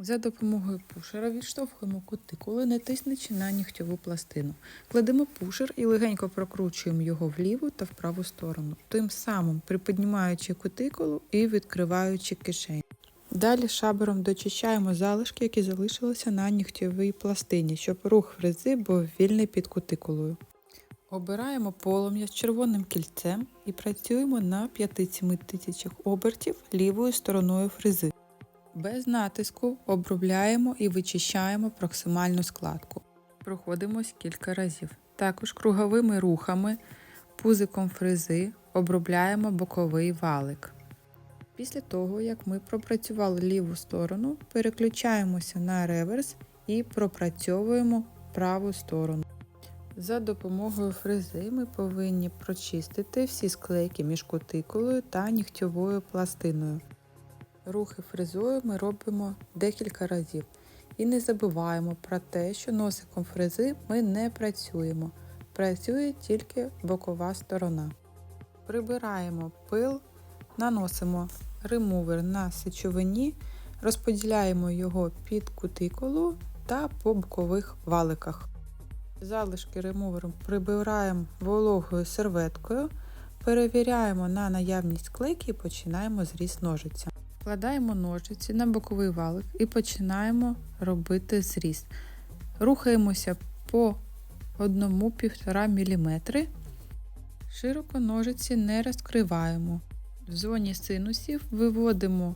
За допомогою пушера відштовхуємо кутикули, не тиснучи на нігтьову пластину. Кладемо пушер і легенько прокручуємо його в ліву та в праву сторону, тим самим приподнімаючи кутикулу і відкриваючи кишень. Далі шабером дочищаємо залишки, які залишилися на нігтьовій пластині, щоб рух фрези був вільний під кутикулою. Обираємо полум'я з червоним кільцем і працюємо на 5-7 тисячах обертів лівою стороною фрези. Без натиску обробляємо і вичищаємо проксимальну складку. Проходимось кілька разів. Також круговими рухами пузиком фрези обробляємо боковий валик. Після того, як ми пропрацювали ліву сторону, переключаємося на реверс і пропрацьовуємо праву сторону. За допомогою фрези ми повинні прочистити всі склейки між кутикулою та нігтьовою пластиною. Рухи фрезою ми робимо декілька разів. І не забуваємо про те, що носиком фрези ми не працюємо. Працює тільки бокова сторона. Прибираємо пил, наносимо ремувер на сечовині, розподіляємо його під кутикулу та по бокових валиках. Залишки ремувером прибираємо вологою серветкою, перевіряємо на наявність клейки і починаємо зріз ножиця. Вкладаємо ножиці на боковий валик і починаємо робити зріз. Рухаємося по 1-1,5 мм. Широко ножиці не розкриваємо. В зоні синусів виводимо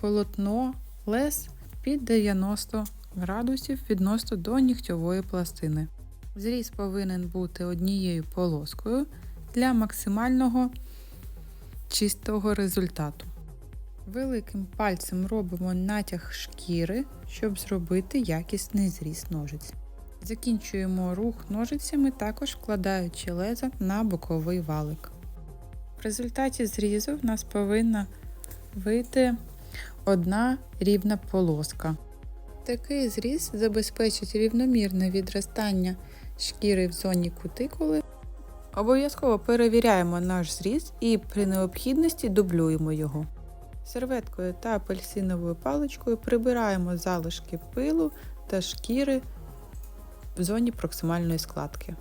полотно лес під 90 градусів відносно до нігтьової пластини. Зріз повинен бути однією полоскою для максимального чистого результату. Великим пальцем робимо натяг шкіри, щоб зробити якісний зріз ножиць. Закінчуємо рух ножицями, також вкладаючи лезо на боковий валик. В результаті зрізу в нас повинна вийти одна рівна полоска. Такий зріз забезпечить рівномірне відростання шкіри в зоні кутикули. Обов'язково перевіряємо наш зріз і при необхідності дублюємо його. Серветкою та апельсиновою паличкою прибираємо залишки пилу та шкіри в зоні проксимальної складки.